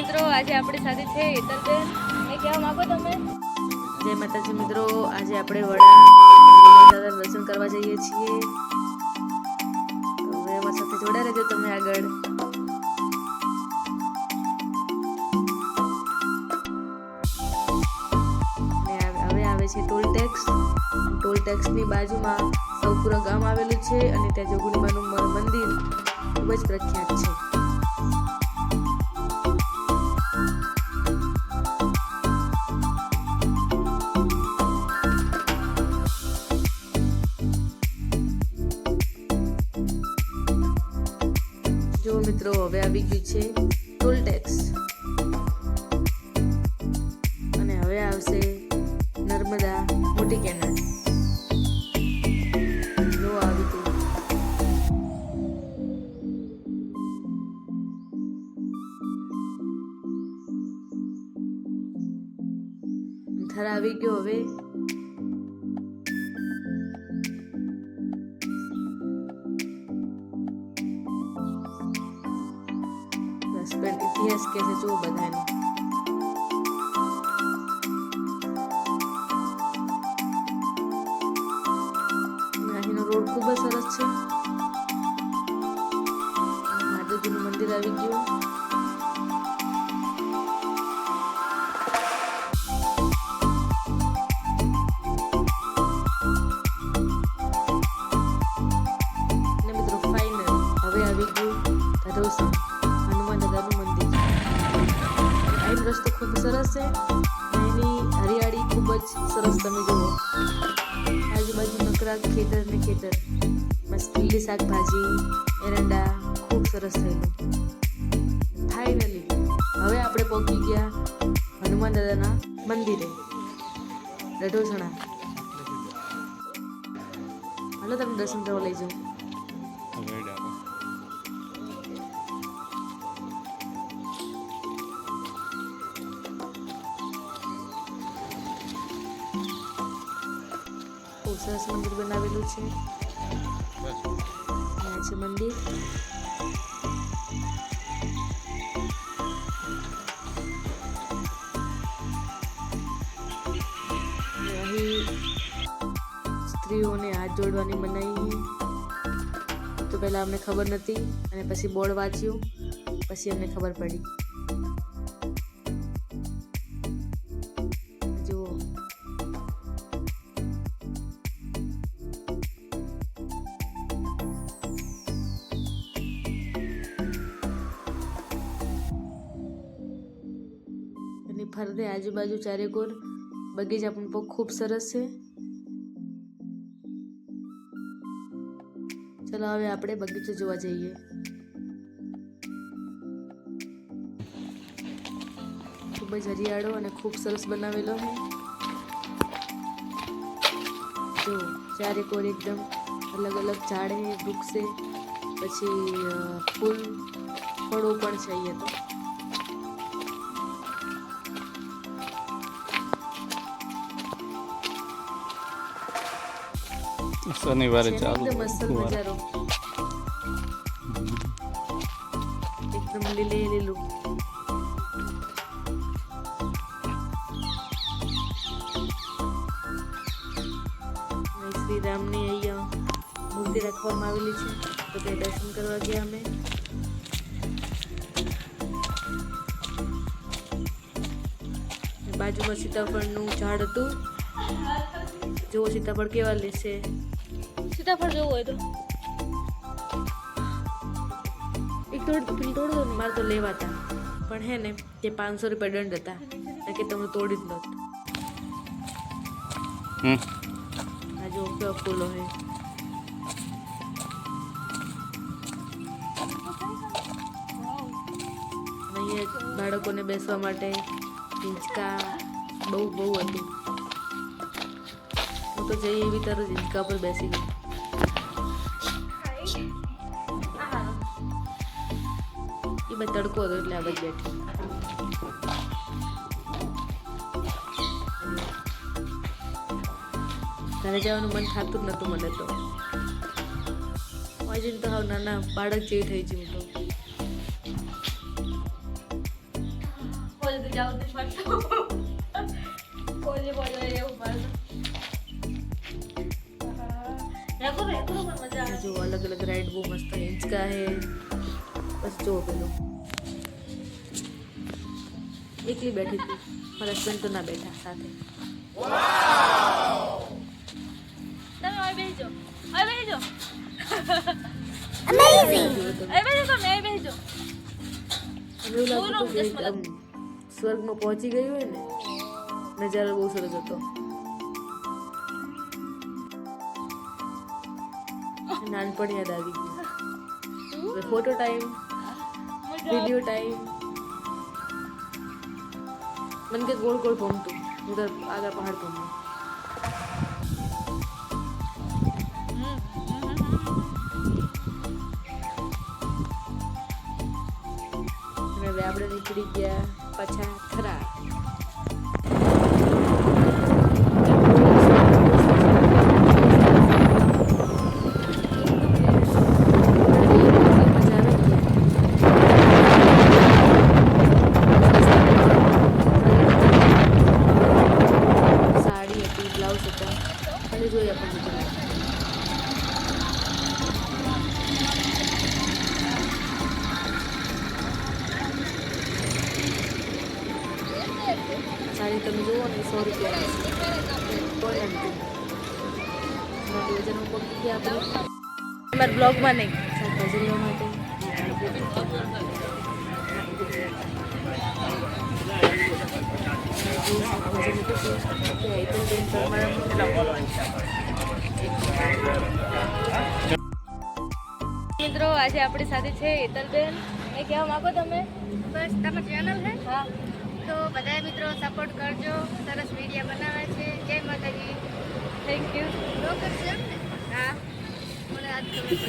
મિત્રો, આજે આપણી સાથે છે હેતલબેન. એ કહેવા માંગો તમે? જય માતાજી મિત્રો, આજે આપણે વડા દર્શન કરવા જઈએ છીએ. હવે અમારી સાથે જોડાઈ રહેજો તમે આગળ. હવે- આવે છે ટોલ ટેક્સ. ટોલ ટેક્સની બાજુમાં સૌપુરા ગામ આવેલું છે અને ત્યાં જોગુણીમાનું મંદિર ખૂબ જ પ્રખ્યાત છે. મિત્રો, હવે આવી ગયું છે ટોલ ટેક્સ અને હવે આવશે નર્મદા મોટી કેનાલ થર ગયો હવે. ઇતિહાસ કે છે જુઓ બધાને અહીંનો રોડ ખૂબ જ સરસ છે મહાદેવજીનું મંદિર આવી ગયું ખૂબ સરસ છે. એની હરિયાળી ખૂબ જ સરસ તમે જુઓ. આજુબાજુ નકરા ખેતર ને ખેતર. મસ્ત લીલી શાકભાજી, એરંડા, ખૂબ સરસ થયેલું. ફાઇનલી હવે આપણે પહોંચી ગયા હનુમાન દાદાના મંદિરે. રઢોસણા. હલો તમે દર્શન કરવા લઈ જાઓ. સરસ મંદિર બનાવેલું છે. મંદિર. અહીં સ્ત્રીઓને હાથ જોડવાની મનાઈ. તો પહેલાં અમને ખબર નથી અને પછી બોર્ડ વાંચ્યું. પછી અમને ખબર પડી. ફરતે આજુબાજુ ચારેકોર બગીચા પણ ખૂબ સરસ છે. ચલો હવે આપણે બગીચો જોવા જઈએ. ખૂબ જ હરિયાળો અને ખૂબ સરસ બનાવેલો છે. જો ચારેકોર એકદમ અલગ અલગ ઝાડ છે, વૃક્ષ પછી ફૂલ, ફળો પણ છે અહીંયા તો. શનિવારે ચાલુ. એકદમ લીલે લીલું. અને શ્રી રામની અહીંયા મૂર્તિ રાખવામાં આવેલી છે. તો તે દર્શન કરવા ગયા અમે. બાજુમાં સીતાફળનું ઝાડ હતું. જુઓ સીતાફળ કેવા લેશે સીતાફળ જોવું હોય તો. એક તોડ પેલું તોડ દો ને મારે તો લેવાતા. પણ હે ને કે પાંચસો રૂપિયા દંડ હતા. કે તમે તોડી જ લો આજે આ જો કેવા ફૂલો હે. બાળકોને બેસવા માટે હિંચકા બહુ બહુ હતું. હું તો જઈ એવી તરત હિંચકા પર બેસી ગઈ. એ બે તડકો હતો એટલે આ બાજુ બેઠી ઘરે જવાનું મન થતું જ નતું મને તો આજે તો હાવ નાના બાળક જેવી થઈ છું હું તો સુધી જાઉં તો ફરતો કોલી બોલો એવું મારે રાખો રાખો પણ મજા આવે જો અલગ અલગ રાઈડ બહુ મસ્ત હિંચકા હે બસ જો પેલું એકલી બેઠી હતી મારા હસબન્ડ તો ના બેઠા સાથે તમે હવે બેસજો હવે બેસજો. જોયું તમે. હવે બેસજો તમે હવે બેસજો. મને એવું લાગતું હતું કે બહુ એકદમ સ્વર્ગમાં પહોંચી ગયું હોય ને નજારો બહુ સરસ હતો. નાનપણ યાદ આવી ગયું. ફોટો ટાઈમ વીડિયો ટાઈમ મને કે ગોળ ગોળ ભમતું ઉધર આગળ પહાડ ભમતું અને હવે આપણે નીકળી ગયા પાછા ખરા સાડી તમે જુઓ ને સો રૂપિયા કોઈ નથી મારું વજન હું પકી ગયા આપણે અમારા બ્લોગમાં નહીં. શાકભાજી લેવા માટે. તમારા મિત્રો આજે આપણી સાથે છે એતલબેન એ કહેવા માંગો તમે? બસ તમારી ચેનલ છે? હા. તો બધા મિત્રો સપોર્ટ કરજો. સરસ વીડિયો બનાવે છે. જય માતાજી. થેન્ક યુ હા. મને આજ ખબર.